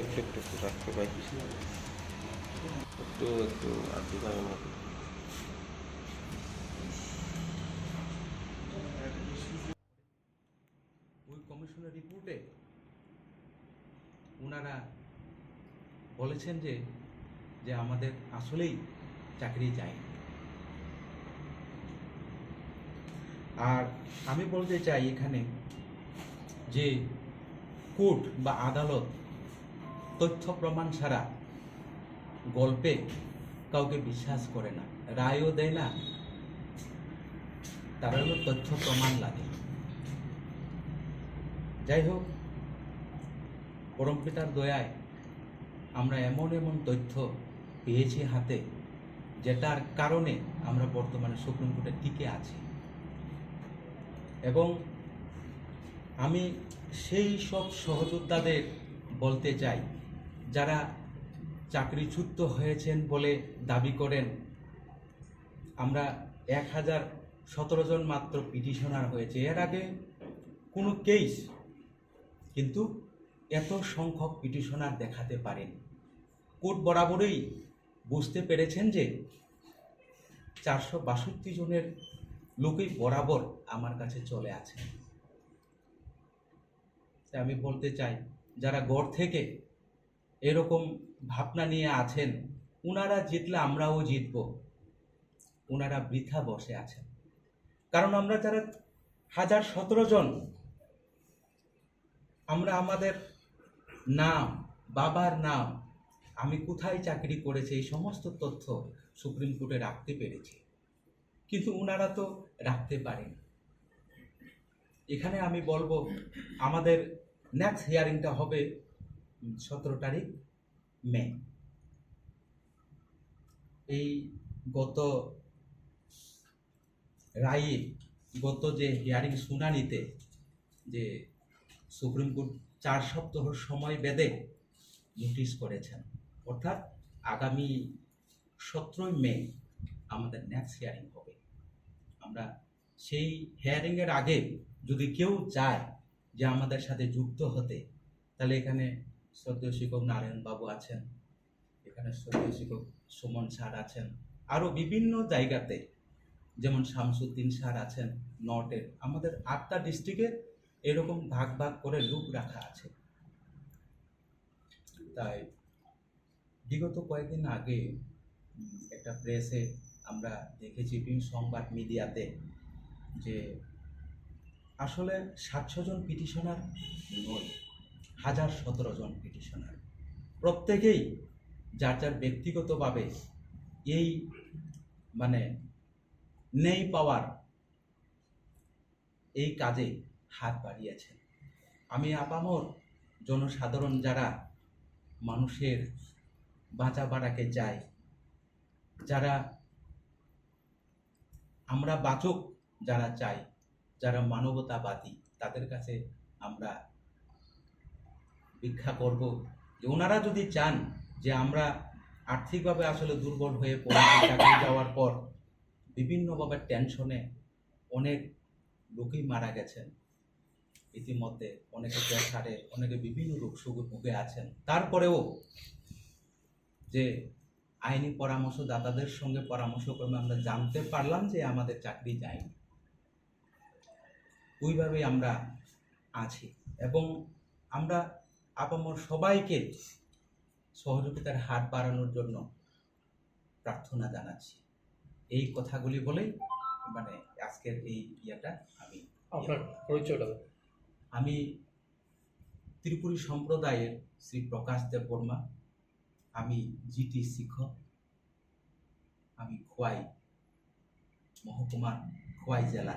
একটু একটু রাখতে একটু একটু ওই কমিশনের রিপোর্টে ওনারা বলেছেন যে যে আমাদের আসলেই চাকরি চাই আর আমি বলতে চাই এখানে যে কোর্ট বা আদালত তথ্য প্রমাণ ছাড়া গল্পে কাউকে বিশ্বাস করে না, রায়ও দেয় না তারা তথ্য প্রমাণ লাগে যাই হোক, পরমপিতার দয়ায় আমরা এমন এমন তথ্য পেয়েছি হাতে, যেটার কারণে আমরা বর্তমানে সুপ্রিম কোর্টে টিকে আছি। এবং আমি সেই সব সহযোদ্ধাদের বলতে চাই যারা চাকরিচ্যুত হয়েছেন বলে দাবি করেন, আমরা এক হাজার সতেরো জন মাত্র পিটিশনার হয়েছে। এর আগে কোনো কেস, কিন্তু এত সংখ্যক পিটিশনার দেখাতে পারেন। কোর্ট বরাবরই বুঝতে পেরেছেন যে চারশো বাষট্টি জনের লোকই বরাবর আমার কাছে চলে আছে। আমি বলতে চাই, যারা গড় থেকে এরকম ভাবনা নিয়ে আছেন, উনারা জিতলে আমরাও জিতব। উনারা বৃথা বসে আছেন। কারণ আমরা যারা হাজার সতেরো জন, আমরা আমাদের নাম, বাবার নাম, আমি কোথায় চাকরি করেছি, এই সমস্ত তথ্য সুপ্রিম কোর্টে রাখতে পেরেছি। কিন্তু ওনারা তো রাখতে পারেন। এখানে আমি বলব, আমাদের নেক্সট হিয়ারিংটা হবে সতেরো তারিখ, মে। এই গত রায়ে, গত যে হিয়ারিং শুনানিতে যে সুপ্রিম কোর্ট চার সপ্তাহ সময় বেঁধে নোটিশ করেছেন, অর্থাৎ আগামী সতেরোই মে আমাদের নেক্সট হিয়ারিং হবে। আমরা সেই হিয়ারিংয়ের আগে যদি কেউ চায় যে আমাদের সাথে যুক্ত হতে, তাহলে এখানে শ্রদ্ধেয় শিক্ষক নারায়ণ বাবু আছেন, এখানে শ্রদ্ধেয় শিক্ষক সুমন স্যার আছেন আরও বিভিন্ন জায়গাতে যেমন শামসুদ্দিন স্যার আছেন নর্থের আমাদের আটটা ডিস্ট্রিক্টে এরকম ভাগ ভাগ করে লুক রাখা আছে। তাই বিগত কয়েকদিন আগে একটা প্রেসে আমরা দেখেছি বিভিন্ন সংবাদ মিডিয়াতে যে আসলে সাতশো জন পিটিশনার নয় হাজার সতেরো জন পিটিশনার প্রত্যেকেই যার যার ব্যক্তিগতভাবে এই মানে নেই পাওয়ার এই কাজে হাত বাড়িয়েছেন। আমি আপামর জনসাধারণ যারা মানুষের বাঁচা বাড়াকে চায়, যারা আমরা বাচক যারা চাই যারা মানবতাবাদী, তাদের কাছে আমরা ভিক্ষা করব। যে ওনারা যদি চান যে আমরা আর্থিকভাবে আসলে দুর্বল হয়ে পড়েছি চাকরি যাওয়ার পর বিভিন্নভাবে টেনশনে অনেক লোকই মারা গেছেন। ইতিমধ্যে অনেকে প্রেসারে অনেকে বিভিন্ন রোগ ভুগে আছেন। তারপরেও যে আইনি পরামর্শ পরামর্শদাতাদের সঙ্গে পরামর্শ করে আমরা জানতে পারলাম যে আমাদের চাকরি যায়নি। ওইভাবেই আমরা আছি। এবং আমরা আপামর সবাইকে সহযোগিতার হাত বাড়ানোর জন্য প্রার্থনা জানাচ্ছি। এই কথাগুলি বলেই মানে আজকের এই ইয়েটা আমি আপনার পরিচয়টা আমি ত্রিপুরী সম্প্রদায়ের শ্রী প্রকাশ দেব বর্মা আমি জিটি শিক্ষক আমি খোয়াই মহকুমার খোয়াই জেলা।